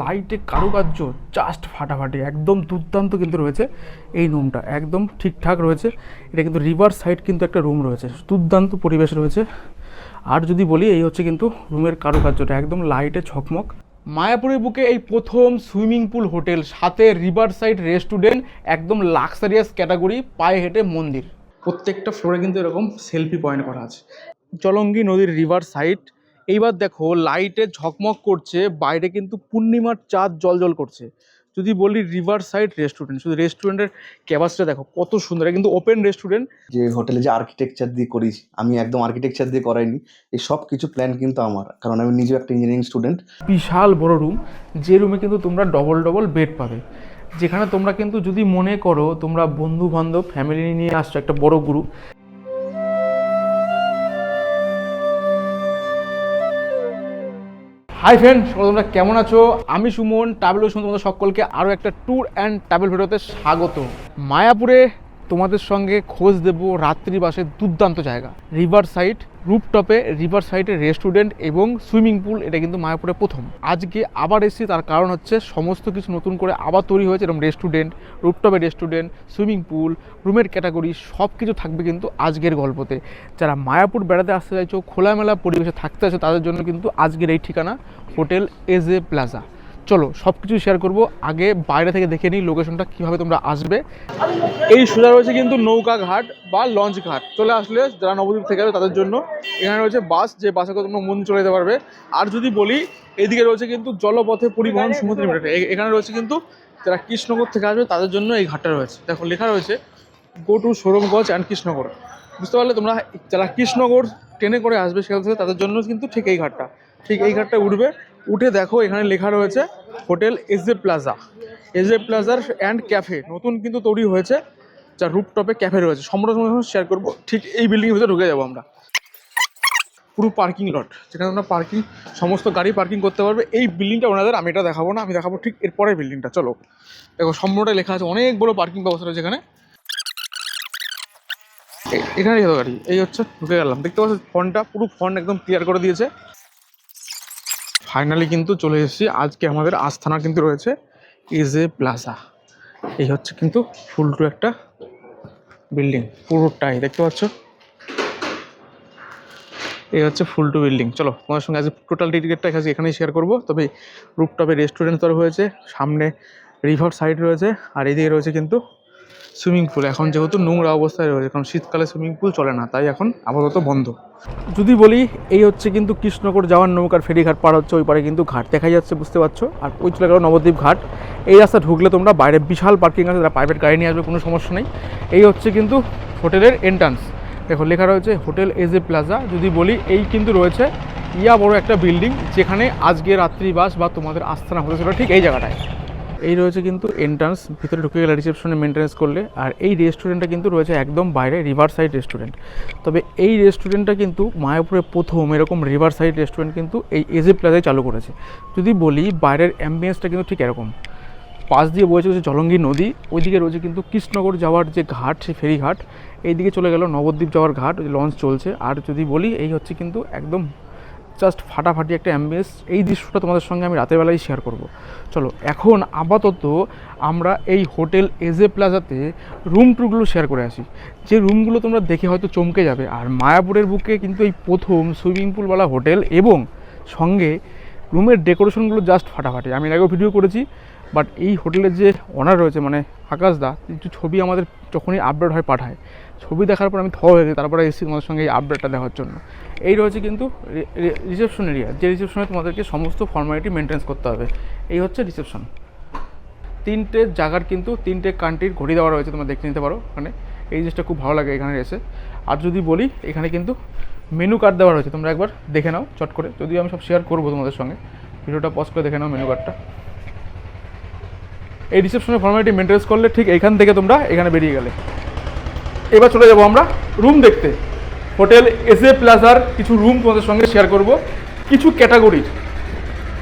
লাইটে কারুকার্য জাস্ট ফাটাফাটি একদম দুর্দান্ত কিন্তু রয়েছে এই রুমটা একদম ঠিকঠাক রয়েছে। এটা কিন্তু রিভার সাইড কিন্তু একটা রুম রয়েছে দুর্দান্ত পরিবেশ রয়েছে। আর যদি বলি এই হচ্ছে কিন্তু রুমের কারুকার্যটা একদম লাইটে ঝকমক মায়াপুরের বুকে এই প্রথম সুইমিং পুল হোটেল সাথে রিভার সাইড রেস্টুরেন্ট একদম লাক্সারিয়াস ক্যাটাগরি পায়ে হেঁটে মন্দির। প্রত্যেকটা ফ্লোরে কিন্তু এরকম সেলফি পয়েন্ট করা আছে। জলঙ্গি নদীর রিভার সাইড এইবার দেখো লাইটে ঝকমক করছে বাইরে কিন্তু পূর্ণিমার চাঁদ জল করছে। যদি বলি রিভার সাইড রেস্টুরেন্ট শুধু রেস্টুরেন্টের ক্যাপাসিটি দেখো কত সুন্দর। কিন্তু ওপেন রেস্টুরেন্ট যে হোটেলে যে আর্কিটেকচার দিয়ে করিস আমি একদম আর্কিটেকচার দিয়ে করাইনি এই সব কিছু প্ল্যান কিন্তু আমার। কারণ আমি নিজেও একটা ইঞ্জিনিয়ারিং স্টুডেন্ট বিশাল বড় রুম যে রুমে কিন্তু তোমরা ডবল ডবল বেড পাবে। যেখানে তোমরা কিন্তু যদি মনে করো তোমরা বন্ধু বান্ধব ফ্যামিলি নিয়ে আসছো একটা বড় গ্রুপ হাই ফ্রেন্ড সকল তোমরা কেমন আছো? আমি সুমন ট্রাভেল সুমন তোমাদের সকলকে আরও একটা ট্যুর অ্যান্ড ট্রাভেল ভিডিওতে স্বাগত। মায়াপুরে তোমাদের সঙ্গে খোঁজ দেব রাত্রিবাসের দুর্দান্ত জায়গা রিভার সাইড রুপটপে রিভার সাইডে রেস্টুরেন্ট এবং সুইমিং পুল, এটা কিন্তু মায়াপুরে প্রথম। আজকে আবার এসেছি, তার কারণ হচ্ছে সমস্ত কিছু নতুন করে আবার তৈরি হয়েছে, এরকম রেস্টুরেন্ট, রুপটপে রেস্টুরেন্ট, সুইমিং পুল, রুমের ক্যাটাগরি সব কিছু থাকবে কিন্তু আজকের গল্পতে। যারা মায়াপুর বেড়াতে আসতে চাইছো, খোলামেলা পরিবেশে থাকতে চাইছো, তাদের জন্য কিন্তু আজকের এই ঠিকানা, হোটেল এজ এ প্লাজা। চলো সব কিছু শেয়ার করব। আগে বাইরে থেকে দেখে নিই লোকেশনটা কীভাবে তোমরা আসবে। এই সোজা রয়েছে কিন্তু নৌকা ঘাট বা লঞ্চ ঘাট। চলে আসলে যারা নবদ্বীপ থেকে আসবে তাদের জন্য। এখানে রয়েছে বাস যে বাসে করে তোমরা মন্দির চলে যেতে পারবে। আর যদি বলি, এদিকে রয়েছে কিন্তু জলপথে পরিবহন সমুদ্র লিমিটেড এখানে রয়েছে কিন্তু যারা কৃষ্ণনগর থেকে আসবে তাদের জন্য এই ঘাটটা রয়েছে। দেখো, লেখা রয়েছে go to Saurabhganj and Krishnanagar বুঝতে পারলে তোমরা, যারা কৃষ্ণনগর ট্রেনে করে আসবে সেখান থেকে তাদের জন্য কিন্তু ঠিক এই ঘাটটা। ঠিক এই ঘাটটা উঠবে। উঠে দেখো, এখানে লেখা রয়েছে, hotel S A plaza S A প্লাজার অ্যান্ড ক্যাফে নতুন কিন্তু তৈরি হয়েছে, যা রুপটপে ক্যাফে রয়েছে। সম্পূর্ণ শেয়ার করব। ঠিক এই বিল্ডিংয়ের ভিতরে ঢুকে যাব আমরা। পুরো পার্কিং লট যেখানে তোমরা পার্কিং সমস্ত গাড়ি পার্কিং করতে পারবে। এই বিল্ডিংটা ওনাদের, আমি এটা দেখাবো না, আমি দেখাবো ঠিক এর পরের বিল্ডিংটা চলো, দেখো, সম্পূর্ণটাই লেখা আছে। অনেক বড় পার্কিং ব্যবস্থা রয়েছে এখানে। এখানে গাড়ি। এই হচ্ছে, ঢুকে গেলাম। দেখতে পাচ্ছ ফন্টটা পুরো ফন্ট একদম ক্লিয়ার করে দিয়েছে। ফাইনালি কিন্তু চলে এসেছি। আজকে আমাদের আস্থানা কিন্তু রয়েছে এজ এ প্লাজা এই হচ্ছে কিন্তু ফুল টু একটা বিল্ডিং পুরোটাই, দেখতে পাচ্ছ? এই হচ্ছে ফুল টু বিল্ডিং চলো তোমার সঙ্গে আজকে টোটাল টিকিটটা এখানে এখানেই শেয়ার করব। তবে রুপটপে রেস্টুরেন্ট তৈরি হয়েছে সামনে রিভার সাইড রয়েছে, আর এদিকে রয়েছে কিন্তু সুইমিং পুল। এখন যেহেতু নোংরা অবস্থায় রয়েছে, কারণ শীতকালে সুইমিং পুল চলে না, তাই এখন আপাতত বন্ধ। যদি বলি, এই হচ্ছে কিন্তু কৃষ্ণনগর যাওয়ার নৌকার ফেরিঘাট, পার হচ্ছে ওই পারে কিন্তু ঘাট। দেখা যাচ্ছে, বুঝতে পারছ? আর ওই চলে গেল নবদ্বীপ ঘাট। এই রাস্তা ঢুকলে তোমরা বাইরে বিশাল পার্কিং আছে, যারা প্রাইভেট গাড়ি নিয়ে আসবে, কোনো সমস্যা নেই। এই হচ্ছে কিন্তু হোটেলের এন্ট্রান্স দেখো, লেখা রয়েছে হোটেল এজ এ প্লাজা। যদি বলি, এই কিন্তু রয়েছে ইয়া বড় একটা বিল্ডিং যেখানে আজকে রাত্রিবাস বা তোমাদের আস্থানা হতে ঠিক এই জায়গাটায়। এই রয়েছে কিন্তু এন্ট্রান্স ভিতরে ঢুকে গেলে রিসেপশনে মেনটেন্স করলে, আর এই রেস্টুরেন্টটা কিন্তু রয়েছে একদম বাইরে রিভার সাইড রেস্টুরেন্ট তবে এই রেস্টুরেন্টটা কিন্তু মায়াপুরে প্রথম এরকম রিভার সাইড রেস্টুরেন্ট কিন্তু এই এজে প্লাজায় চালু করেছে। যদি বলি, বাইরের অ্যাম্বিয়েন্সটা কিন্তু ঠিক এরকম। পাশ দিয়ে বয়েছে হচ্ছে জলঙ্গি নদী, ওইদিকে রয়েছে কিন্তু কৃষ্ণনগর যাওয়ার যে ঘাট সেই ফেরিঘাট, এইদিকে চলে গেল নবদ্বীপ যাওয়ার ঘাট লঞ্চ চলছে। আর যদি বলি, এই হচ্ছে কিন্তু একদম জাস্ট ফাটাফাটি একটা অ্যাম্বিয়েন্স, এই দৃশ্যটা তোমাদের সঙ্গে আমি রাতের বেলায় শেয়ার করব। চলো, এখন আপাতত আমরা এই হোটেল এজে প্লাজাতে রুম টুরগুলো শেয়ার করে আসি। যে রুমগুলো তোমরা দেখে হয়তো চমকে যাবে, আর মায়াপুরের বুকে কিন্তু এই প্রথম সুইমিং পুলওয়ালা হোটেল এবং সঙ্গে রুমের ডেকোরেশনগুলো জাস্ট ফাটাফাটি। আমি আগেও ভিডিও করেছি বাট এই হোটেলের যে অনার রয়েছে মানে আকাশ দা কিছু ছবি আমাদের যখনই আপডেট হয় পাঠায়। ছবি দেখার পর আমি থ হয়ে তারপরে এসেছি তোমাদের সঙ্গে এই আপডেটটা দেওয়ার জন্য। এই রয়েছে কিন্তু রিসেপশন এরিয়া যে রিসেপশনে তোমাদেরকে সমস্ত ফর্মালিটি মেনটেন্স করতে হবে। এই হচ্ছে রিসেপশন তিনটে জায়গার কিন্তু তিনটে কান্ট্রির ঘড়ি দেওয়া রয়েছে, তোমরা দেখে নিতে পারো ওখানে। এই জিনিসটা খুব ভালো লাগে এখানে এসে। আর যদি বলি, এখানে কিন্তু মেনু কার্ড দেওয়া রয়েছে, তোমরা একবার দেখে নাও, চট করে। যদিও আমি সব শেয়ার করব তোমাদের সঙ্গে। ভিডিওটা পজ করে দেখে নাও মেনু কার্ডটা এই রিসেপশনের ফর্মালিটি মেনটেন্স করলে ঠিক এখান থেকে তোমরা এখানে বেরিয়ে গেলে। এবার চলে যাব আমরা রুম দেখতে। হোটেল এস এ প্লাজার কিছু রুম তোমাদের সঙ্গে শেয়ার করব। কিছু ক্যাটাগরির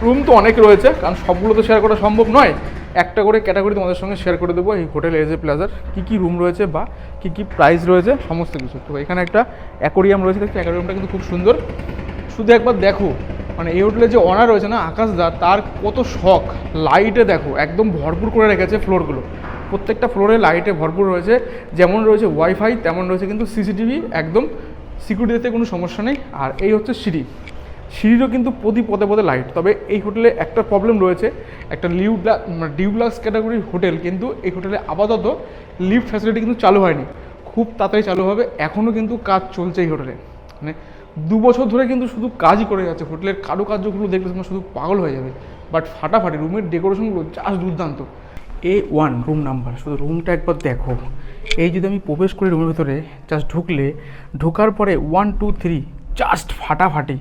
রুম তো অনেক রয়েছে, কারণ সবগুলো তো শেয়ার করা সম্ভব নয়। একটা করে ক্যাটাগরি তোমাদের সঙ্গে শেয়ার করে দেবো, এই হোটেল এজ এ প্লাজার কী কী রুম রয়েছে বা কী কী প্রাইস রয়েছে, সমস্ত কিছু। তো এখানে একটা অ্যাকোরিয়াম রয়েছে দেখছি অ্যাকোরিয়ামটা কিন্তু খুব সুন্দর। শুধু একবার দেখো মানে এই হোটেলে যে অনার রয়েছে না, আকাশ দা, তার কত শখ। লাইটে দেখো, একদম ভরপুর করে রেখেছে ফ্লোরগুলো প্রত্যেকটা ফ্লোরে লাইটে ভরপুর রয়েছে। যেমন রয়েছে ওয়াইফাই তেমন রয়েছে কিন্তু সিসিটিভি একদম সিকিউরিটিতে কোনো সমস্যা নেই। আর এই হচ্ছে সিঁড়ি। সিঁড়িরও কিন্তু প্রতি পদে পদে লাইট তবে এই হোটেলে একটা প্রবলেম রয়েছে। একটা লিউ ডিউলাক্স ক্যাটাগরির হোটেল কিন্তু এই হোটেলে আপাতত লিফট ফ্যাসিলিটি কিন্তু চালু হয়নি। খুব তাড়াতাড়ি চালু হবে। এখনও কিন্তু কাজ চলছে এই হোটেলে। মানে দু বছর ধরে কিন্তু শুধু কাজই করে যাচ্ছে। হোটেলের কারুকার্যগুলো দেখলে তোমরা শুধু পাগল হয়ে যাবে। বাট ফাটাফাটি রুমের ডেকোরেশনগুলো জাস্ট দুর্দান্ত। এ ওয়ান রুম নাম্বার শুধু রুমটা একবার দেখো। এই যদি আমি প্রবেশ করি রুমের ভিতরে জাস্ট ঢুকলে, ঢোকার পরে ওয়ান টু থ্রি জাস্ট ফাটাফাটি।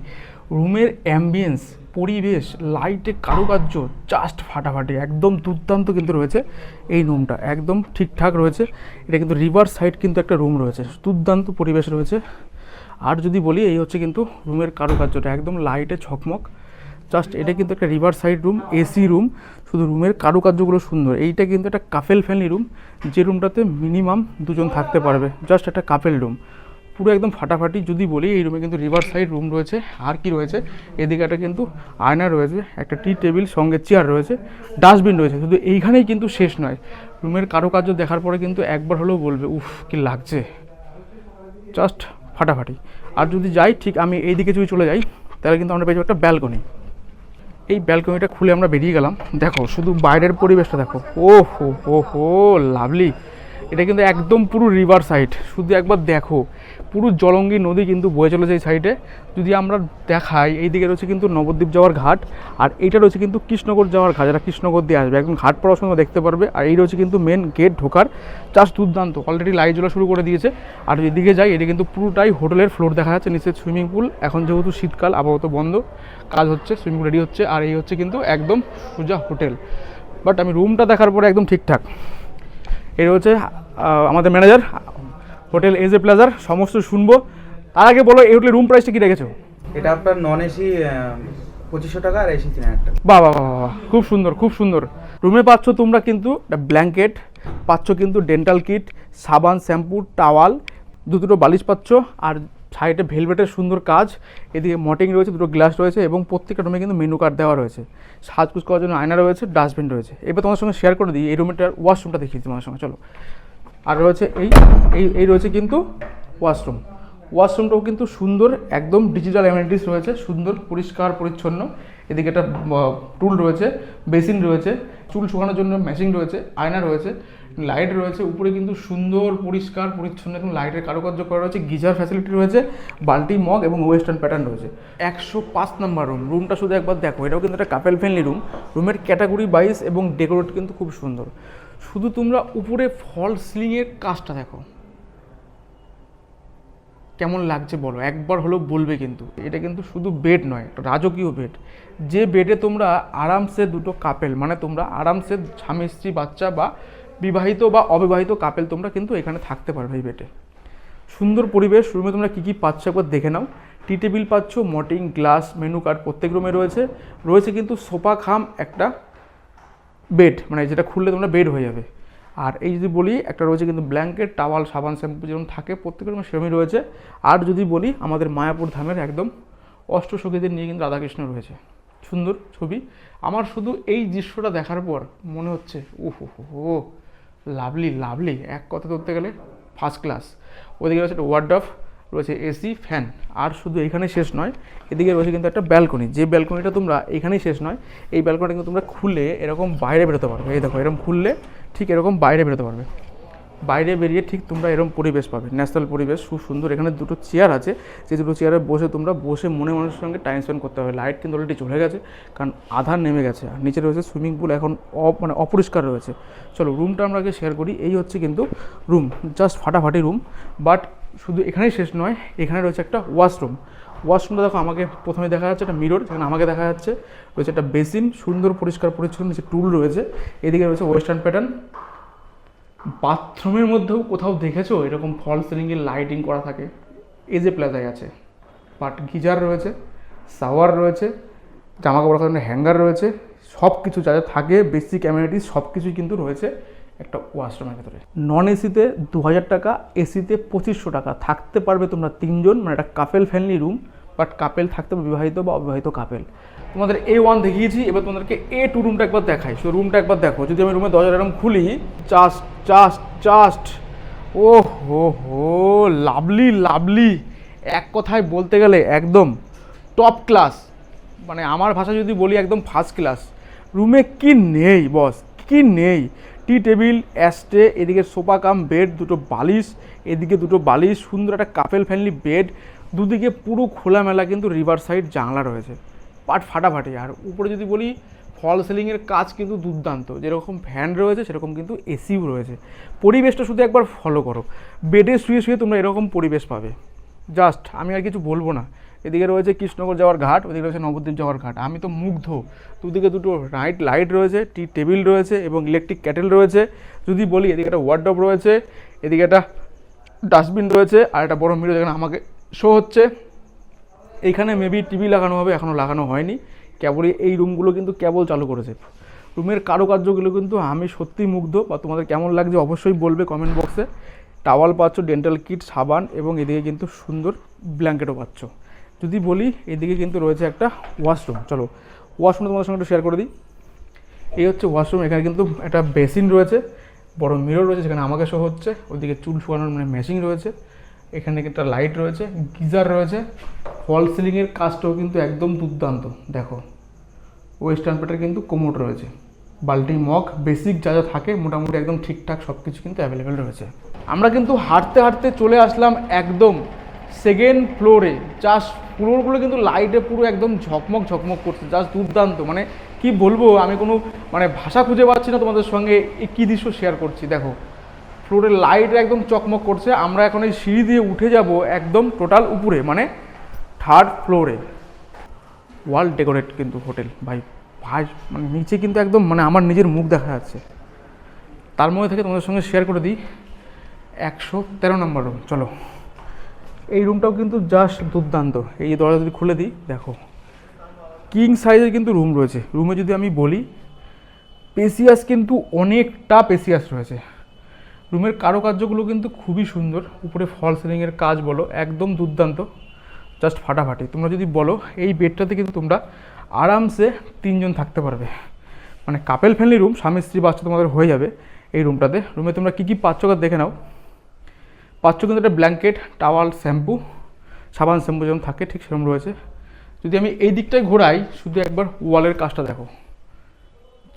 রুমের অ্যাম্বিয়েন্স পরিবেশ লাইটে কারুকার্য জাস্ট ফাটাফাটি। একদম দুর্দান্ত কিন্তু রয়েছে এই রুমটা একদম ঠিকঠাক রয়েছে। এটা কিন্তু রিভার সাইড কিন্তু একটা রুম রয়েছে। দুর্দান্ত পরিবেশ রয়েছে। আর যদি বলি, এই হচ্ছে কিন্তু রুমের কারুকার্যটা, একদম লাইটে ঝকমক জাস্ট এটা কিন্তু একটা river side room AC room শুধু রুমের কারুকার্যগুলো সুন্দর। এইটা কিন্তু একটা কাপেল ফ্যামিলি রুম যে রুমটাতে মিনিমাম দুজন থাকতে পারবে জাস্ট একটা কাপেল রুম পুরো একদম ফাটাফাটি, যদি বলি, এই রুমে কিন্তু রিভার সাইড রুম রয়েছে। আর কি রয়েছে? এদিকে একটা কিন্তু আয়না রয়েছে, একটা টি টেবিল সঙ্গে চেয়ার রয়েছে ডাস্টবিন রয়েছে। শুধু এইখানেই কিন্তু শেষ নয়। রুমের কারুকার্য দেখার পরে কিন্তু একবার হলেও বলবে, উফ, কি লাগছে। জাস্ট ফাটাফাটি। আর যদি যাই, ঠিক আমি এই দিকে যদি চলে যাই, তাহলে কিন্তু আমরা পেয়ে একটা ব্যালকনি এই ব্যালকনিটা খুলে আমরা বেরিয়ে গেলাম। দেখো, শুধু বাইরের পরিবেশটা দেখো। ও হো হো হো লাভলি এটা কিন্তু একদম পুরো রিভার সাইড শুধু একবার দেখো। পুরো জলঙ্গি নদী কিন্তু বয়ে চলেছে এই সাইডে যদি আমরা দেখাই, এই দিকে রয়েছে কিন্তু নবদ্বীপ যাওয়ার ঘাট, আর এইটা রয়েছে কিন্তু কৃষ্ণনগর যাওয়ার ঘাট, যারা কৃষ্ণগর দিয়ে আসবে। একদম ঘাট পড়ার সময় দেখতে পারবে। আর এই রয়েছে কিন্তু মেন গেট ঢোকার চাষ দুর্দান্ত। অলরেডি লাইট জ্বলা শুরু করে দিয়েছে। আর এদিকে যাই এটা কিন্তু পুরোটাই হোটেলের ফ্লোর দেখা যাচ্ছে। নিচে সুইমিং পুল এখন যেহেতু শীতকাল আপাতত বন্ধ। কাজ হচ্ছে সুইমিং পুল রেডি হচ্ছে। আর এই হচ্ছে কিন্তু একদম সোজা হোটেল। বাট আমি রুমটা দেখার পরে একদম ঠিকঠাক। এটা হচ্ছে আমাদের ম্যানেজার হোটেল এজ এ প্লাজার সমস্ত শুনব। তার আগে বলো এই হোটেলের রুম প্রাইসটা কি রেখেছো? এটা আপনার নন এসি পঁচিশশো টাকা আর এসি তিন হাজার টাকা। বাহ বাহ বাহ খুব সুন্দর খুব সুন্দর। রুমে পাচ্ছ তোমরা কিন্তু ব্ল্যাঙ্কেট পাচ্ছ কিন্তু ডেন্টাল কিট সাবান শ্যাম্পু টাওয়াল দু দুটো বালিশ পাচ্ছ আর সাইডে ভেলভেটের সুন্দর কাজ এদিকে মটিং রয়েছে দুটো গ্লাস রয়েছে এবং প্রত্যেকটা রুমে কিন্তু মেনু কার্ড দেওয়া রয়েছে। সাজগুজ করার জন্য আয়না রয়েছে ডাস্টবিন রয়েছে। এবার তোমার সঙ্গে শেয়ার করে দিই এই রুমটার ওয়াশরুমটা দেখিয়ে তোমার সঙ্গে চলো। আর রয়েছে এই এই এই রয়েছে কিন্তু ওয়াশরুম ওয়াশরুমটাও কিন্তু সুন্দর, একদম ডিজিটাল অ্যামিনিটিস রয়েছে, সুন্দর, পরিষ্কার, পরিচ্ছন্ন। এদিকে একটা টুল রয়েছে বেসিন রয়েছে, চুল শুকানোর জন্য মেশিন রয়েছে, আয়না রয়েছে লাইট রয়েছে, উপরে কিন্তু সুন্দর, পরিষ্কার, পরিচ্ছন্ন, এবং লাইটের কারুকার্য করা রয়েছে, গিজার ফ্যাসিলিটি রয়েছে বাল্টি মগ এবং ওয়েস্টার্ন প্যাটার্ন রয়েছে। একশো পাঁচ নাম্বার রুম রুমটা শুধু একবার দেখো, এটাও কিন্তু একটা কাপেল ফ্রেন্ডলি রুম রুমের ক্যাটাগরি বাইস এবং ডেকোরেট কিন্তু খুব সুন্দর। শুধু তোমরা উপরে ফল সিলিংয়ের কাজটা দেখো। কেমন লাগছে বলো? একবার হলেও বলবে কিন্তু। এটা কিন্তু শুধু বেড নয় রাজকীয় বেড যে বেডে তোমরা আরামসে দুটো কাপেল মানে তোমরা আরামসে স্বামী, স্ত্রী, বাচ্চা বা বিবাহিত বা অবিবাহিত কাপেল তোমরা কিন্তু এখানে থাকতে পারবে এই বেডে সুন্দর পরিবেশ রুমে তোমরা কী কী পাচ্ছ একবার দেখে নাও। টি টেবিল পাচ্ছ মটিং গ্লাস মেনু কার্ড প্রত্যেক রুমে রয়েছে। রয়েছে কিন্তু সোফা, খাম, একটা বেড মানে যেটা খুললে তোমরা বেড হয়ে যাবে। আর এই যদি বলি, একটা রয়েছে কিন্তু ব্ল্যাঙ্কেট টাওয়াল সাবান শ্যাম্পু যেরকম থাকে, প্রত্যেকের সেরকমই রয়েছে। আর যদি বলি, আমাদের মায়াপুর ধামের একদম অষ্টসখীদের নিয়ে কিন্তু রাধাকৃষ্ণ রয়েছে। সুন্দর ছবি। আমার শুধু এই দৃশ্যটা দেখার পর মনে হচ্ছে ওহো হো লাভলি লাভলি। এক কথা ধরতে গেলে ফার্স্ট ক্লাস ওদিকে রয়েছে একটা ওয়ার্ড অফ রয়েছে এসি, ফ্যান। আর শুধু এখানে শেষ নয়, এদিকে রয়েছে কিন্তু একটা ব্যালকনি। যে ব্যালকনিটা তোমরা এখানেই শেষ নয়, এই ব্যালকনিটা কিন্তু তোমরা খুলে এরকম বাইরে বেরোতে পারবে। এই দেখো, এরকম খুললে ঠিক এরকম বাইরে বেরোতে পারবে। বাইরে বেরিয়ে ঠিক তোমরা এরকম পরিবেশ পাবে, ন্যাচারাল পরিবেশ, খুব সুন্দর। এখানে দুটো চেয়ার আছে, যে দুটো চেয়ারে বসে তোমরা বসে মনে মানুষের সঙ্গে টাইম স্পেন্ড করতে হবে। লাইট কিন্তু অলরেডি চলে গেছে, কারণ আধার নেমে গেছে। আর নিচে রয়েছে সুইমিং পুল এখন অ মানে অপরিষ্কার রয়েছে। চলো রুমটা আমরা আগে শেয়ার করি। এই হচ্ছে কিন্তু রুম জাস্ট ফাটাফাটি রুম বাট শুধু এখানেই শেষ নয়, এখানে রয়েছে একটা ওয়াশরুম ওয়াশরুমটা দেখো আমাকে প্রথমে দেখা যাচ্ছে একটা মিরর যেখানে আমাকে দেখা যাচ্ছে রয়েছে একটা বেসিন সুন্দর, পরিষ্কার, পরিচ্ছন্ন নিচে টুল রয়েছে। এদিকে রয়েছে ওয়েস্টার্ন প্যাটার্ন বাথরুমের মধ্যেও কোথাও দেখেছ এরকম ফল সিলিংয়ে লাইটিং করা থাকে? এই যে প্লাজায় আছে। বাট গিজার রয়েছে শাওয়ার রয়েছে জামা কাপড় হ্যাঙ্গার রয়েছে সব কিছু যা যা থাকে বেসিক অ্যামিনিটিস সব কিছুই কিন্তু রয়েছে। একটা ওয়াশরুমের ভেতরে। নন এসিতে দু হাজার টাকা এসিতে পঁচিশশো টাকা। থাকতে পারবে তোমরা তিনজন মানে একটা couple family room but couple থাকতে হবে বিবাহিত বা অবিবাহিত কাপেল তোমাদের এ ওয়ান দেখিয়েছি, এবার তোমাদেরকে এ টু রুমটা একবার দেখাই। সো রুমটা একবার দেখো। যদি আমি রুমের দরজা এরকম খুলি জাস্ট জাস্ট জাস্ট ও হো হো লাভলি লাভলি। এক কথায় বলতে গেলে একদম টপ ক্লাস মানে আমার ভাষা যদি বলি, একদম ফার্স্ট ক্লাস রুমে কি নেই বস কি নেই? টি টেবিল অ্যাস্টে এদিকে সোফা কাম, বেড, দুটো বালিশ, এদিকে দুটো বালিশ, সুন্দর একটা কাপেল ফ্যামিলি বেড দুদিকে পুরো খোলামেলা কিন্তু রিভার সাইড জানলা রয়েছে। পাট ফাটাফাটি, আর উপরে যদি বলি, ফল সিলিংয়ের কাজ কিন্তু দুর্দান্ত। যেরকম ফ্যান রয়েছে, সেরকম কিন্তু এসিও রয়েছে। পরিবেশটা শুধু একবার ফলো করো। বেডে শুয়ে শুয়ে তোমরা এরকম পরিবেশ পাবে। জাস্ট আমি আর কিছু বলব না। এদিকে রয়েছে কৃষ্ণনগর যাওয়ার ঘাট, ওদিকে রয়েছে নবদ্বীপ যাওয়ার ঘাট। আমি তো মুগ্ধ। দুদিকে দুটো নাইট লাইট রয়েছে টি টেবিল রয়েছে এবং ইলেকট্রিক ক্যাটেল রয়েছে। যদি বলি, এদিকে একটা ওয়ার্ডব রয়েছে, এদিকে একটা ডাস্টবিন রয়েছে আর একটা বড় মিরর যেখানে আমাকে শো হচ্ছে। এইখানে মেবি টিভি লাগানো হবে এখনও লাগানো হয়নি। কেবলই এই রুমগুলো কিন্তু কেবল চালু করেছে। রুমের কারুকার্যগুলো কিন্তু আমি সত্যি মুগ্ধ বা তোমাদের কেমন লাগছে অবশ্যই বলবে কমেন্ট বক্সে টাওয়াল পাচ্ছ ডেন্টাল কিট সাবান এবং এদিকে কিন্তু সুন্দর ব্ল্যাঙ্কেটও পাচ্ছ। যদি বলি, এদিকে কিন্তু রয়েছে একটা ওয়াশরুম চলো ওয়াশরুম তোমাদের সঙ্গে একটু শেয়ার করে দিই। এই হচ্ছে ওয়াশরুম এখানে কিন্তু একটা বেসিন রয়েছে, বড় মিরর রয়েছে, যেখানে আমাকে শো হচ্ছে। ওইদিকে চুল শুকানোর মানে মেশিন রয়েছে। এখানে একটা লাইট রয়েছে, গিজার রয়েছে। ফল সিলিংয়ের কাজটাও কিন্তু একদম দুর্দান্ত, দেখো। ওয়েস্টার্ন পেটের কিন্তু কোমোট রয়েছে। বাল্টি মগ বেসিক যা যা থাকে, মোটামুটি একদম ঠিকঠাক সব কিছু কিন্তু অ্যাভেলেবেল রয়েছে। আমরা কিন্তু হাঁটতে হাঁটতে চলে আসলাম একদম সেকেন্ড ফ্লোরে জাস্ট ফ্লোরগুলো কিন্তু লাইটে পুরো একদম ঝকমক ঝকমক করছে জাস্ট দুর্দান্ত। মানে কি বলব, আমি কোনো মানে ভাষা খুঁজে পাচ্ছি না তোমাদের সঙ্গে এই কী দৃশ্য শেয়ার করছি, দেখো। ফ্লোরের লাইট একদম চকমক করছে, আমরা এখন এই সিঁড়ি দিয়ে উঠে যাব একদম টোটাল উপরে মানে থার্ড ফ্লোরে ওয়াল ডেকোরেট কিন্তু হোটেল ভাই ভাই মানে নিচে কিন্তু একদম মানে আমার নিজের মুখ দেখা যাচ্ছে। তার মধ্যে থেকে তোমাদের সঙ্গে শেয়ার করে দিই, একশো তেরো নম্বর রুম চলো। এই রুমটাও কিন্তু জাস্ট দুর্দান্ত। এই দরজা যদি খুলে দিই, দেখো। কিং সাইজের কিন্তু রুম রয়েছে। রুমে যদি আমি বলি পেসিয়াস কিন্তু অনেকটা পেসিয়াস রয়েছে। রুমের কারুকার্যগুলো কিন্তু খুবই সুন্দর। উপরে ফল সিলিংয়ের কাজ বলো, একদম দুর্দান্ত। জাস্ট ফাটাফাটি। তোমরা যদি বলো, এই বেডটাতে কিন্তু তোমরা আরামসে তিনজন থাকতে পারবে। মানে কাপেল ফ্যামিলি রুম স্বামী স্ত্রী বাচ্চা তোমাদের হয়ে যাবে এই রুমটাতে রুমে তোমরা কী কী পাচ্ছ দেখে নাও। পাচ্ছ কিন্তু একটা ব্ল্যাঙ্কেট, টাওয়াল, শ্যাম্পু, সাবান, শ্যাম্পু যেমন থাকে ঠিক সেরকম রয়েছে। যদি আমি এই দিকটায় ঘোরাই, শুধু একবার ওয়ালের কাজটা দেখো।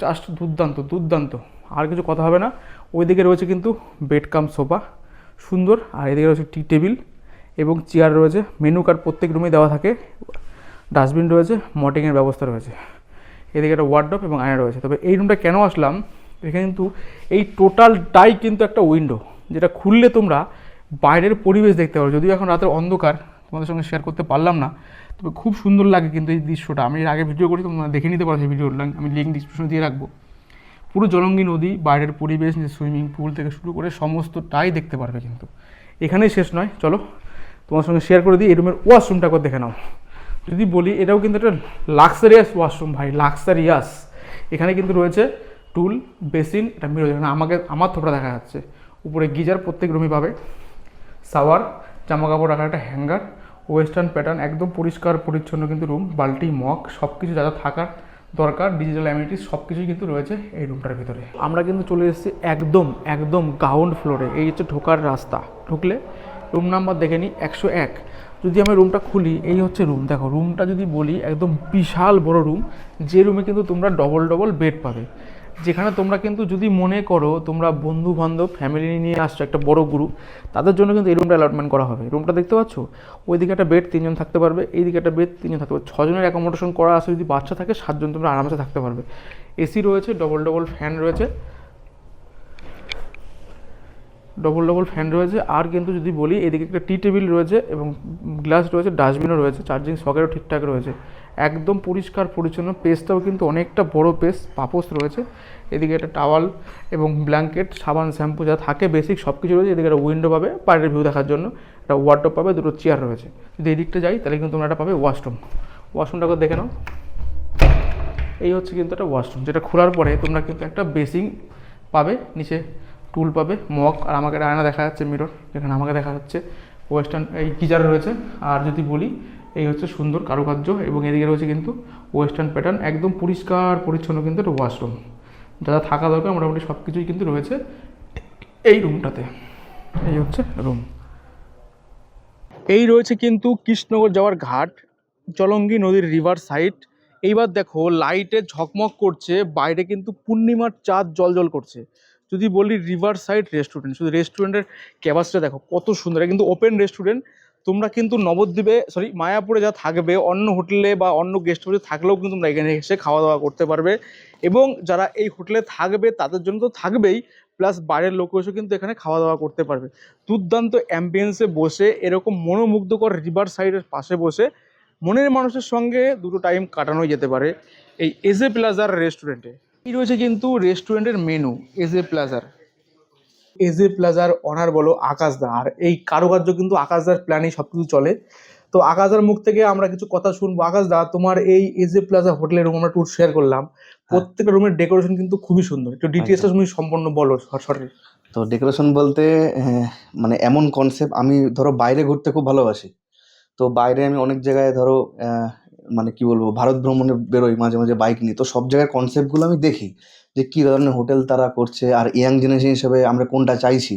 জাস্ট দুর্দান্ত দুর্দান্ত। আর কিছু কথা হবে না। ওইদিকে রয়েছে কিন্তু বেড কাম সোফা, সুন্দর। আর এদিকে রয়েছে টি টেবিল এবং চেয়ার রয়েছে। মেনু কার্ড প্রত্যেক রুমে দেওয়া থাকে। ডাস্টবিন রয়েছে মটিংয়ের ব্যবস্থা রয়েছে। এদিকে একটা ওয়ার্ড্রপ এবং আয়না রয়েছে। তবে এই রুমটা কেন আসলাম? এখানে কিন্তু এই টোটালটাই কিন্তু একটা উইন্ডো, যেটা খুললে তোমরা বাইরের পরিবেশ দেখতে পারো। যদিও এখন রাতের অন্ধকার, তোমাদের সঙ্গে শেয়ার করতে পারলাম না, তবে খুব সুন্দর লাগে কিন্তু এই দৃশ্যটা। আমি এর আগে ভিডিও করি তোমরা দেখে নিতে পারো সেই ভিডিওটা আমি লিঙ্ক ডিসক্রিপশনে দিয়ে রাখব। পুরো জলঙ্গি নদী, বাইরের পরিবেশ সুইমিং পুল থেকে শুরু করে সমস্তটাই দেখতে পারবে কিন্তু। এখানেই শেষ নয়, চলো। তোমার সঙ্গে শেয়ার করে দিই, এই রুমের ওয়াশরুমটা করে দেখে নাও। যদি বলি, এটাও কিন্তু একটা লাক্সারিয়াস ওয়াশরুম ভাই লাক্সারিয়াস এখানে কিন্তু রয়েছে টুল, বেসিন, এটা যেখানে আমাকে, আমার থোপড়া দেখা যাচ্ছে। উপরে গিজার প্রত্যেক রুমই পাবে। সাওয়ার জামা কাপড় রাখার একটা হ্যাঙ্গার, ওয়েস্টার্ন প্যাটার্ন, একদম পরিষ্কার, পরিচ্ছন্ন কিন্তু রুম বাল্টি মগ সব কিছু যা থাকার দরকার ডিজিটাল অ্যামিনিটিস সব কিছুই কিন্তু রয়েছে এই রুমটার ভিতরে। আমরা কিন্তু চলে এসেছি একদম একদম গ্রাউন্ড ফ্লোরে এই হচ্ছে ঢোকার রাস্তা। ঢুকলে রুম নাম্বার দেখে নিই, একশো এক। যদি আমি রুমটা খুলি, এই হচ্ছে রুম দেখো রুমটা যদি বলি, একদম বিশাল বড় রুম যে রুমে কিন্তু তোমরা ডবল ডবল বেড পাবে। যেখানে তোমরা কিন্তু যদি মনে করো তোমরা বন্ধু বান্ধব ফ্যামিলি নিয়ে আসছো, একটা বড় গ্রুপ তাদের জন্য কিন্তু এই রুমটা অ্যালটমেন্ট করা হবে। রুমটা দেখতে পাচ্ছ? ওইদিকে একটা বেড তিনজন থাকতে পারবে, এইদিকে একটা বেড তিনজন থাকতে পারবে। ছজনের অ্যাকোমোডেশন করা আছে, যদি বাচ্চা থাকে, সাতজন তোমরা আরামসে থাকতে পারবে। এসি রয়েছে ডবল ডবল ফ্যান রয়েছে। ডবল ডবল ফ্যান রয়েছে। আর কিন্তু যদি বলি, এদিকে একটা টি টেবিল রয়েছে এবং গ্লাস রয়েছে ডাস্টবিনও রয়েছে চার্জিং সকেটও ঠিকঠাক রয়েছে। একদম পরিষ্কার, পরিচ্ছন্ন। পেস্টটাও কিন্তু অনেকটা বড় পেস্ট পাপোস রয়েছে। এদিকে একটা টাওয়াল এবং ব্ল্যাঙ্কেট, সাবান, শ্যাম্পু যা থাকে, বেসিক সব কিছু রয়েছে। এদিকে একটা উইন্ডো পাবে বাইরের ভিউ দেখার জন্য। একটা ওয়ার্ডরোব পাবে, দুটো চেয়ার রয়েছে। যদি এদিকটা যাই, তাহলে কিন্তু তোমরা একটা পাবে ওয়াশরুম ওয়াশরুমটাকে দেখে নাও। এই হচ্ছে কিন্তু একটা ওয়াশরুম যেটা খোলার পরে তোমরা কিন্তু একটা বেসিং পাবে, নিচে টুল পাবে, মগ, আর আমাকে আয়না দেখা যাচ্ছে মিরর যেখানে আমাকে দেখা যাচ্ছে। ওয়েস্টার্ন এই গিজার রয়েছে। আর যদি বলি এই হচ্ছে সুন্দর কারুকার্য এবং এদিকে রয়েছে কিন্তু ওয়েস্টার্ন প্যাটার্ন একদম পরিষ্কার, পরিচ্ছন্ন কিন্তু একটা ওয়াশরুম যা যা থাকা দরকার মোটামুটি সব কিছুই কিন্তু রয়েছে এই রুমটাতে এই হচ্ছে রুম এই রয়েছে কিন্তু কৃষ্ণনগর যাওয়ার ঘাট, জলঙ্গি নদীর রিভার সাইড এইবার দেখো লাইটে ঝকমক করছে, বাইরে কিন্তু পূর্ণিমার চাঁদ জল করছে। যদি বলি রিভার সাইড রেস্টুরেন্ট শুধু রেস্টুরেন্টের ক্যাপাসিটি দেখো, কত সুন্দর। কিন্তু ওপেন রেস্টুরেন্ট তোমরা কিন্তু নবদ্বীপে সরি মায়াপুরে যা থাকবে, অন্য হোটেলে বা অন্য গেস্ট হাউসে থাকলেও কিন্তু তোমরা এখানে এসে খাওয়া দাওয়া করতে পারবে। এবং যারা এই হোটেলে থাকবে, তাদের জন্য তো থাকবেই প্লাস বাইরের লোক এসেও কিন্তু এখানে খাওয়া দাওয়া করতে পারবে। দুর্দান্ত অ্যাম্বিয়েন্সে বসে, এরকম মনোমুগ্ধকর রিভার সাইডের পাশে বসে, মনের মানুষের সঙ্গে দুটো টাইম কাটানো যেতে পারে এই এজে প্লাজার রেস্টুরেন্টে এই রয়েছে কিন্তু রেস্টুরেন্টের মেনু এজে প্লাজার এজে প্লাজার অনার বলো আকাশদা আর এই কারুকার্য কিন্তু আকাশদার প্ল্যানেই সব কিছু চলে। তো আকাশদার মুখ থেকে আমরা কিছু কথা শুনব। আকাশদা তোমার এই এজে প্লাজা হোটেলের রুম আমরা ট্যুর শেয়ার করলাম। প্রত্যেকটা রুমের ডেকোরেশন কিন্তু খুবই সুন্দর। একটু ডিটেলসটা তুমি সম্পূর্ণ বলো সঠিক তো ডেকোরেশন বলতে মানে এমন কনসেপ্ট আমি ধরো বাইরে ঘুরতে খুব ভালোবাসি। তো বাইরে আমি অনেক জায়গায় ধরো মানে কি বলব ভারত ভ্রমণে বেরোই মাঝে মাঝে বাইক নিয়ে। তো সব জায়গায় কনসেপ্টগুলো আমি দেখি। যে কী ধরনের হোটেল তারা করছে আর ইয়াং জেনারেশন হিসেবে আমরা কোনটা চাইছি।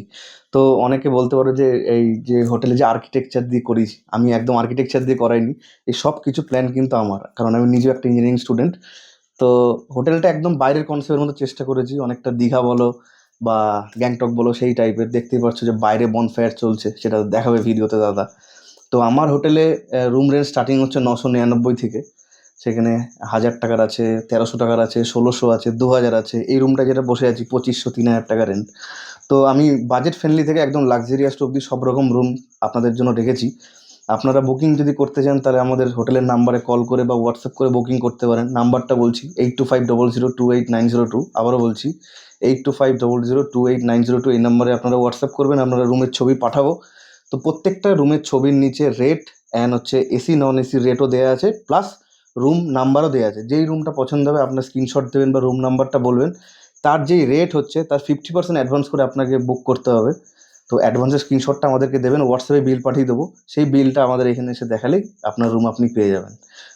তো অনেকে বলতে পারো যে এই যে হোটেলে যে আর্কিটেকচার দিয়ে করি, আমি একদম আর্কিটেকচার দিয়ে করাইনি, এই সব কিছু প্ল্যান কিন্তু আমার। কারণ আমি নিজেও একটা ইঞ্জিনিয়ারিং স্টুডেন্ট তো হোটেলটা একদম বাইরের কনসেপ্টের মতো চেষ্টা করেছি, অনেকটা দীঘা বলো বা গ্যাংটক বলো সেই টাইপের দেখতেই পাচ্ছ যে বাইরে বন বনফায়ার চলছে, সেটা দেখাবে ভিডিওতে দাদা। তো আমার হোটেলে রুম রেন্ট স্টার্টিং হচ্ছে নশো নিরানব্বই থেকে। সেখানে হাজার টাকার আছে, তেরোশো টাকার আছে, ষোলোশো আছে দু হাজার আছে। এই রুমটা যেটা বসে আছি, পঁচিশশো, তিন হাজার টাকা রেন্ট তো আমি বাজেট ফ্রেন্ডলি থেকে একদম লাক্সারিয়াস অব্দি সব রকম রুম আপনাদের জন্য রেখেছি। আপনারা বুকিং যদি করতে চান, তাহলে আমাদের হোটেলের নাম্বারে কল করে বা হোয়াটসঅ্যাপ করে বুকিং করতে পারেন। নাম্বারটা বলছি eight two five double zero two eight nine zero two আবারও বলছি eight two five double zero two eight nine zero two এই নাম্বারে আপনারা হোয়াটসঅ্যাপ করবেন, আপনারা রুমের ছবি পাঠাবো। তো প্রত্যেকটা রুমের ছবির নিচে রেট অ্যান্ড হচ্ছে এসি নন এসি রেটও দেওয়া আছে প্লাস রুম নাম্বারও দেওয়া আছে। যেই রুমটা পছন্দ হবে আপনার স্ক্রিনশট দেবেন বা রুম নাম্বারটা বলবেন তার যেই রেট হচ্ছে তার ফিফটি পার্সেন্ট অ্যাডভান্স করে আপনাকে বুক করতে হবে। তো অ্যাডভান্সের স্ক্রিনশটটা আমাদেরকে দেবেন হোয়াটসঅ্যাপে বিল পাঠিয়ে দেবো। সেই বিলটা আমাদের এখানে এসে দেখালেই আপনার রুম আপনি পেয়ে যাবেন।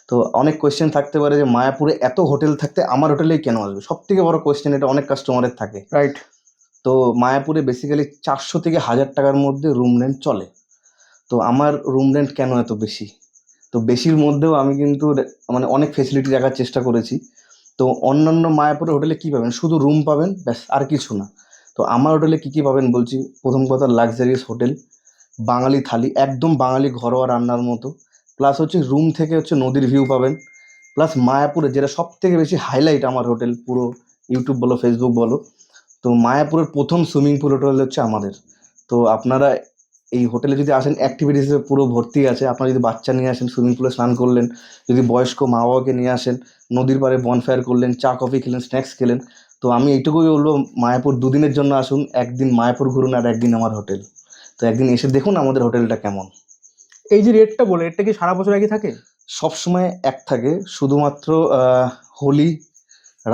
তো অনেক কোয়েশ্চেন থাকতে পারে যে মায়াপুরে এত হোটেল থাকতে আমার হোটেলেই কেন আসবে? সব থেকে বড় কোয়েশ্চেন এটা অনেক কাস্টমারের থাকে। রাইট তো মায়াপুরে বেসিক্যালি চারশো থেকে হাজার টাকার মধ্যে রুম রেন্ট চলে। তো আমার রুম রেন্ট কেন এত বেশি? তো বেশির মধ্যেও আমি কিন্তু মানে অনেক ফেসিলিটি রাখার চেষ্টা করেছি। তো অন্যান্য মায়াপুরের হোটেলে কী পাবেন? শুধু রুম পাবেন, ব্যাস, আর কিছু না। তো আমার হোটেলে কী কী পাবেন বলছি? প্রথম কথা লাক্সারিয়াস হোটেল বাঙালি থালি, একদম বাঙালি ঘরোয়া রান্নার মতো। প্লাস হচ্ছে রুম থেকে হচ্ছে নদীর ভিউ পাবেন। প্লাস মায়াপুরে যেটা সব থেকে বেশি হাইলাইট আমার হোটেল পুরো ইউটিউব বলো ফেসবুক বলো, তো মায়াপুরের প্রথম সুইমিং পুল হোটেল হচ্ছে আমাদের। তো আপনারা এই হোটেলে যদি আসেন অ্যাক্টিভিটিসে পুরো ভর্তি আছে। আপনারা যদি বাচ্চা নিয়ে আসেন সুইমিং পুলে স্নান করলেন যদি বয়স্ক মা বাবাকে নিয়ে আসেন নদীর পাড়ে বনফায়ার করলেন চা কফি খেলেন স্ন্যাক্স খেলেন তো আমি এইটুকুই বলব মায়াপুর দুদিনের জন্য আসুন একদিন মায়াপুর ঘুরুন আর একদিন আমার হোটেল। তো একদিন এসে দেখুন আমাদের হোটেলটা কেমন। এই যে রেটটা বলে রেটটা কি সারা বছর একই থাকে? সবসময় এক থাকে শুধুমাত্র হোলি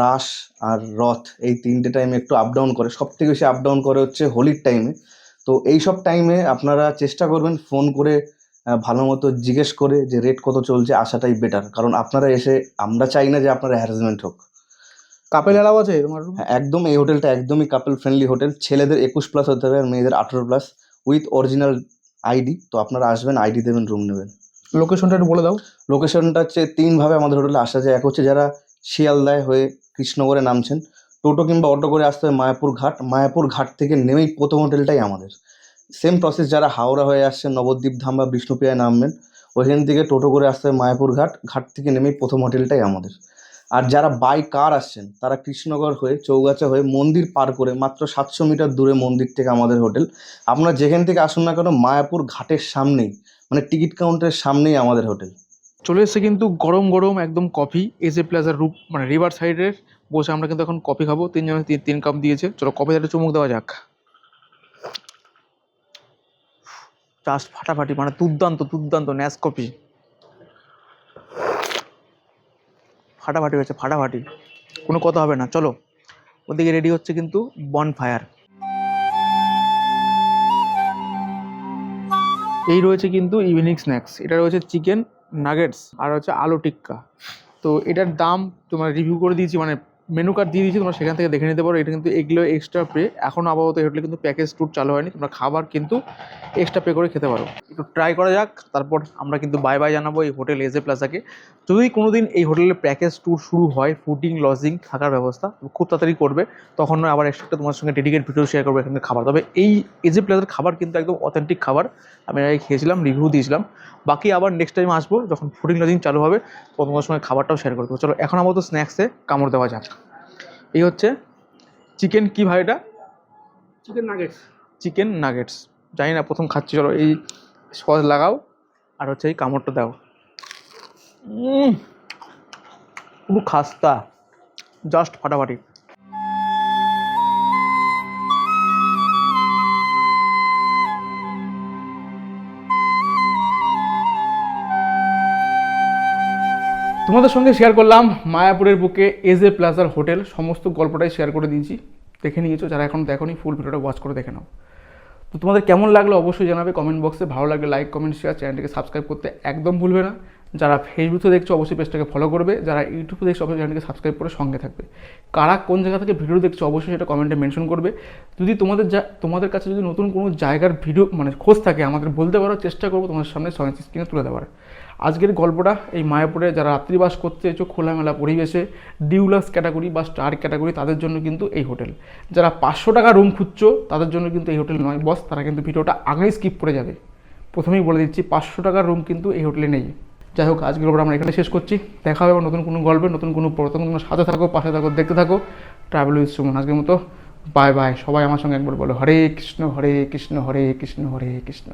রাস আর রথ এই তিনটে টাইমে একটু আপ ডাউন করে। সব থেকে বেশি আপ ডাউন করে হচ্ছে হোলির টাইমে তো এই সব টাইমে আপনারা চেষ্টা করবেন ফোন করে ভালো মতো জিজ্ঞেস করে যে রেট কত চলছে আসাটাই বেটার কারণ আপনারা এসে আমরা চাই না যে আপনারা হ্যারাসমেন্ট হোক। কাপেল এলাও আছে তোমার হ্যাঁ, একদম এই হোটেলটা একদমই কাপল ফ্রেন্ডলি হোটেল ছেলেদের একুশ প্লাস হতে হবে আর মেয়েদের আঠেরো প্লাস উইথ অরিজিনাল আইডি তো আপনারা আসবেন আইডি দেবেন রুম নেবেন। লোকেশনটা একটু বলে দাও। লোকেশনটা হচ্ছে তিনভাবে আমাদের হোটেলে আসা যায়। এক হচ্ছে যারা শিয়ালদায় হয়ে কৃষ্ণগড়ে নামছেন টোটো কিংবা অটো করে আসতে হবে মায়াপুর ঘাট। মায়াপুর ঘাট থেকে নেমেই প্রথম হোটেলটাই আমাদের। সেম প্রসেস যারা হাওড়া হয়ে আসছেন, নবদ্বীপ ধাম বা বিষ্ণুপ্রিয়ায় নামবেন, ওইখান থেকে টোটো করে আসতে হবে মায়াপুর ঘাট। ঘাট থেকে নেমেই প্রথম হোটেলটাই আমাদের। আর যারা বাই কার আসছেন, তারা কৃষ্ণগড় হয়ে, চৌগাছা হয়ে মন্দির পার করে মাত্র সাতশো মিটার দূরে মন্দির থেকে আমাদের হোটেল। আপনারা যেখান থেকে আসুন না কেন, মায়াপুর ঘাটের সামনেই মানে টিকিট কাউন্টারের সামনেই আমাদের হোটেল। চলে এসেছে কিন্তু গরম গরম একদম কফি এজে প্লাজার রূপ মানে রিভার সাইডের বসে আমরা কিন্তু এখন কফি খাব। তিনজনে তিন কাপ দিয়েছে। চলো কফিতে একটা চুমুক দেওয়া যাক। জাস্ট ফাটাফাটি মানে দুর্দান্ত দুর্দান্ত ন্যাস কফি ফাটাফাটি হয়েছে, ফাটাফাটি। কোনো কথা হবে না, চলো। ওদিকে রেডি হচ্ছে কিন্তু বন ফায়ার এই রয়েছে কিন্তু ইভিনিং স্ন্যাক্স এটা রয়েছে চিকেন নাগেটস আর হচ্ছে আলু টিক্কা। তো এটার দাম তোমার রিভিউ করে দিয়েছি মানে মেনু কার্ড দিয়ে দিয়েছি, তোমরা সেখান থেকে দেখে নিতে পারো। এটা কিন্তু এগুলো এক্সট্রা পে এখন আপাতত হোটেলে কিন্তু প্যাকেজ ট্যুর চালু হয়নি। তোমরা খাবার কিন্তু এক্সট্রা পে করে খেতে পারো। একটু ট্রাই করা যাক, তারপর আমরা কিন্তু বাই বাই জানাব এই হোটেল এজে প্লাজাকে যদি কোনো দিন এই হোটেলের প্যাকেজ ট্যুর শুরু হয় ফুডিং লজিং থাকার ব্যবস্থা খুব তাড়াতাড়ি করবে। তখন আবার একটা তোমার সঙ্গে ডেডিকেট ভিডিও শেয়ার করবে এখানে খাবার। তবে এই এজে প্লাজার খাবার কিন্তু একদম অথেন্টিক খাবার। আমি আগে খেয়েছিলাম রিভিউ দিয়েছিলাম। বাকি আবার নেক্সট টাইম আসব, যখন ফুডিং লজিং চালু হবে, তখন তোমার সঙ্গে খাবারটাও শেয়ার করব। চলো, এখন আপাতত স্ন্যাক্সে কামড় দেওয়া যাক। এই হচ্ছে চিকেন কি ভাই এটা? চিকেন নাগেটস চিকেন নাগেটস জানি না প্রথম খাচ্ছি চলো এই সস লাগাও আর হচ্ছে এই কামড়টা দাও। পুরো খাস্তা জাস্ট ফাটাফাটি। তোমাদের সঙ্গে শেয়ার করলাম মায়াপুরের বুকে এজ এ প্লাজার হোটেল সমস্ত গল্পটাই শেয়ার করে দিয়েছি। দেখে নিয়েছো, যারা এখন দেখোনি ফুল ভিডিওটা ওয়াচ করে দেখে নাও। তো তোমাদের কেমন লাগল অবশ্যই জানাবে কমেন্ট বক্সে ভালো লাগলে লাইক কমেন্ট শেয়ার চ্যানেলটিকে সাবস্ক্রাইব করতে একদম ভুলবে না। যারা ফেসবুকে দেখছ, অবশ্যই পেজটাকে ফলো করবে। যারা ইউটিউবে দেখছ, অবশ্যই চ্যানেলটিকে সাবস্ক্রাইব করে সঙ্গে থাকবে। কারা কোন জায়গা থেকে ভিডিও দেখছ, অবশ্যই সেটা কমেন্টে মেনশন করবে। যদি তোমাদের যা, তোমাদের কাছে যদি নতুন কোনো জায়গার ভিডিও মানে খোঁজ থাকে, আমাদের বলতে পারো, চেষ্টা করব তোমাদের সামনে সয়েন্স স্ক্রিনে তুলে দেওয়ার। আজকের গল্পটা এই মায়াপুরে যারা রাত্রিবাস করতে এসো, খোলামেলা পরিবেশে ডিউলাক্স ক্যাটাগরি বা স্টার ক্যাটাগরি তাদের জন্য কিন্তু এই হোটেল। যারা পাঁচশো টাকা রুম খুঁজছো, তাদের জন্য কিন্তু এই হোটেল নয়। বস, তারা কিন্তু ভিডিওটা আগেই স্কিপ করে যাবে। প্রথমেই বলে দিচ্ছি, পাঁচশো টাকার রুম কিন্তু এই হোটেলে নেই। যাই হোক, আজকের গল্পটা আমরা এখানে শেষ করছি। দেখা হবে নতুন কোনো গল্পে, নতুন কোনো প্রথম কোনো সাথে থাকো, পাশে থাকো, দেখতে থাকো। ট্রাভেল উইথ সুমন আজকের মতো। বাই বাই সবাই আমার সঙ্গে একবার বলো, হরে কৃষ্ণ হরে কৃষ্ণ হরে কৃষ্ণ হরে কৃষ্ণ।